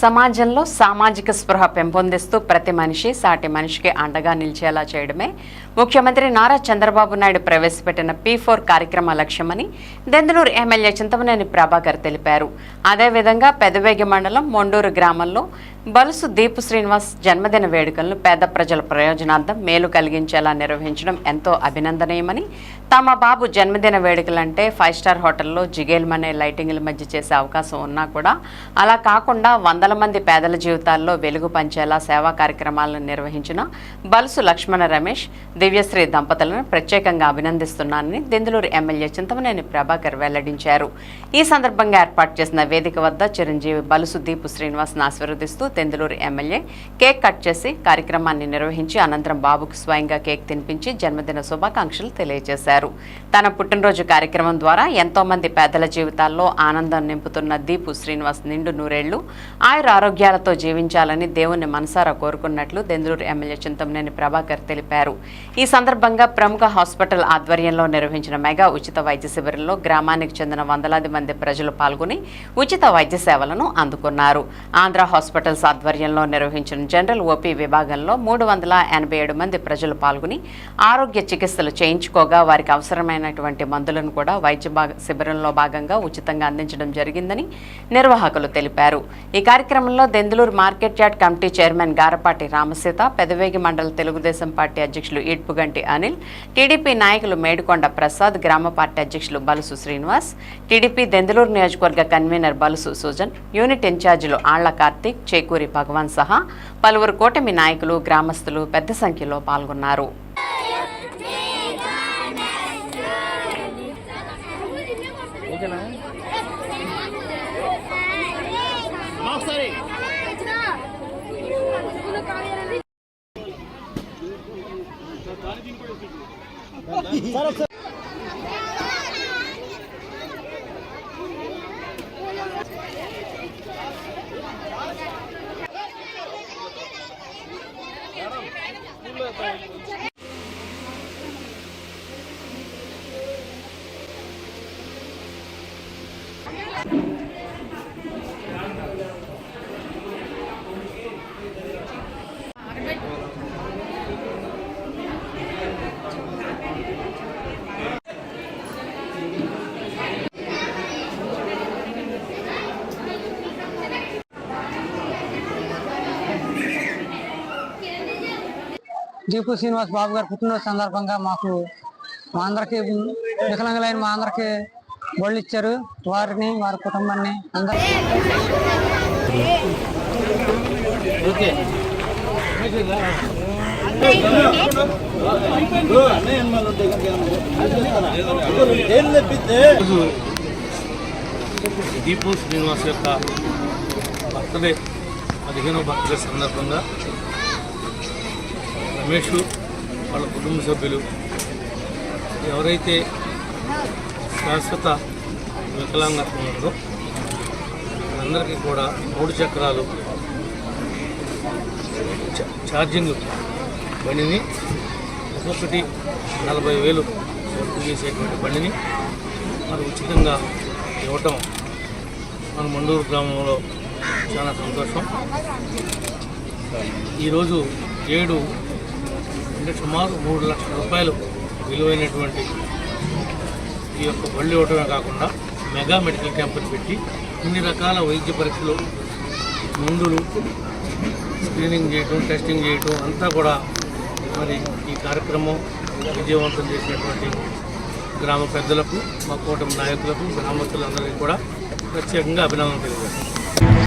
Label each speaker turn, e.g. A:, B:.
A: సమాజంలో సామాజిక స్పృహ పెంపొందిస్తూ ప్రతి మనిషి సాటి మనిషికి అండగా నిలిచేలా చేయడమే. ముఖ్యమంత్రి నారా చంద్రబాబు నాయుడు ప్రవేశపెట్టిన పీ ఫోర్ కార్యక్రమ లక్ష్యమని దెందనూరు ఎమ్మెల్యే చింతమనేని ప్రభాకర్ తెలిపారు. అదేవిధంగా పెదవేగి మండలం మొండూరు గ్రామంలో బలుసు దీపు శ్రీనివాస్ జన్మదిన వేడుకలను పేద ప్రజల ప్రయోజనార్థం మేలు కలిగించేలా నిర్వహించడం ఎంతో అభినందనీయమని తమ బాబు జన్మదిన వేడుకలంటే ఫైవ్ స్టార్ హోటల్లో జిగేల్మనే లైటింగ్ల మధ్య చేసే అవకాశం ఉన్నా కూడా అలా కాకుండా వందల మంది పేదల జీవితాల్లో వెలుగు పంచేలా సేవా కార్యక్రమాలను నిర్వహించిన బలుసు లక్ష్మణ రమేష్ దివ్యశ్రీ దంపతులను ప్రత్యేకంగా అభినందిస్తున్నానని దెందులూరు ఎమ్మెల్యే చింతమనేని ప్రభాకర్ వెల్లడించారు. ఈ సందర్భంగా ఏర్పాటు చేసిన వేదిక వద్ద చిరంజీవి బలుసు దీపు శ్రీనివాస్ను ఆశీర్వదిస్తూ తెందులూరు ఎమ్మెల్యే కేక్ కట్ చేసి కార్యక్రమాన్ని నిర్వహించి అనంతరం బాబుకు స్వయంగా కేక్ తినిపించి జన్మదిన శుభాకాంక్షలు తెలియజేశారు. తన పుట్టినరోజు కార్యక్రమం ద్వారా ఎంతో మంది పేదల జీవితాల్లో ఆనందం నింపుతున్న దీపు శ్రీనివాస్ నిండు నూరేళ్ళు ఆయుర ఆరోగ్యాలతో జీవించాలని దేవుణ్ణి మనసారా కోరుకున్నట్లు దెందులూరు ఎమ్మెల్యే చింతమనేని ప్రభాకర్ తెలిపారు. ఈ సందర్భంగా ప్రముఖ హాస్పిటల్ ఆధ్వర్యంలో నిర్వహించిన మెగా ఉచిత వైద్య శిబిరంలో గ్రామానికి చెందిన వందలాది మంది ప్రజలు పాల్గొని ఉచిత వైద్య సేవలను అందుకున్నారు. ఆంధ్ర హాస్పిటల్ హాస్పిటల్స్ ఆధ్వర్యంలో నిర్వహించిన జనరల్ ఓపీ విభాగంలో మూడు వందల ఎనభై ఏడు మంది ప్రజలు పాల్గొని ఆరోగ్య చికిత్సలు చేయించుకోగా వారికి అవసరమైనటువంటి మందులను కూడా వైద్య శిబిరంలో భాగంగా ఉచితంగా అందించడం జరిగిందని నిర్వాహకులు తెలిపారు. ఈ కార్యక్రమంలో Denduluru market yard committee chairman Garapati Ramasita Pedavegi మండల తెలుగుదేశం పార్టీ అధ్యక్షులు ఈడ్పుగంటి అనిల్ టీడీపీ నాయకులు మేడుకొండ ప్రసాద్ గ్రామ పార్టీ అధ్యక్షులు బలుసు శ్రీనివాస్ టీడీపీ దెందులూరు నియోజకవర్గ కన్వీనర్ బలుసు సుజన్ యూనిట్ ఇన్ఛార్జీలు ఆళ్ళ కార్తీక్ చేకూరి భగవాన్ సహా పలువురు కూటమి నాయకులు గ్రామస్తులు పెద్ద సంఖ్యలో పాల్గొన్నారు.
B: దీపు శ్రీనివాస్ బాబు గారి పుట్టినరోజు సందర్భంగా మాకు మా అందరికి వికలాంగులైన మా అందరికి బళ్ళు ఇచ్చారు వారిని వారి కుటుంబాన్ని అందరూ
C: దీపు శ్రీనివాస్ యొక్క బర్త్డే పదిహేనో బర్త్డే సందర్భంగా రమేష్ వాళ్ళ కుటుంబ సభ్యులు ఎవరైతే శాశ్వత వికలాంగత్వం అందరికీ కూడా మూడు చక్రాలు చ- ఛార్జింగ్ బండిని ఒక్కొక్కటి నలభై వేలు వరకు చేసేటువంటి బండిని. మరి ఉచితంగా ఇవ్వటం మన మండూరు గ్రామంలో చాలా సంతోషం. ఈరోజు ఏడు అంటే సుమారు మూడు లక్షల రూపాయలు విలువైనటువంటి ఈ యొక్క బళ్ళు ఇవ్వడమే కాకుండా మెగా మెడికల్ క్యాంపుని పెట్టి ఇన్ని రకాల వైద్య పరీక్షలు మందులు స్క్రీనింగ్ చేయటం టెస్టింగ్ చేయటం అంతా కూడా మరి ఈ కార్యక్రమం విజయవంతం చేసినటువంటి గ్రామ పెద్దలకు మా కూటమి నాయకులకు గ్రామస్తులందరికీ కూడా ప్రత్యేకంగా అభినందనలు తెలియజేస్తాను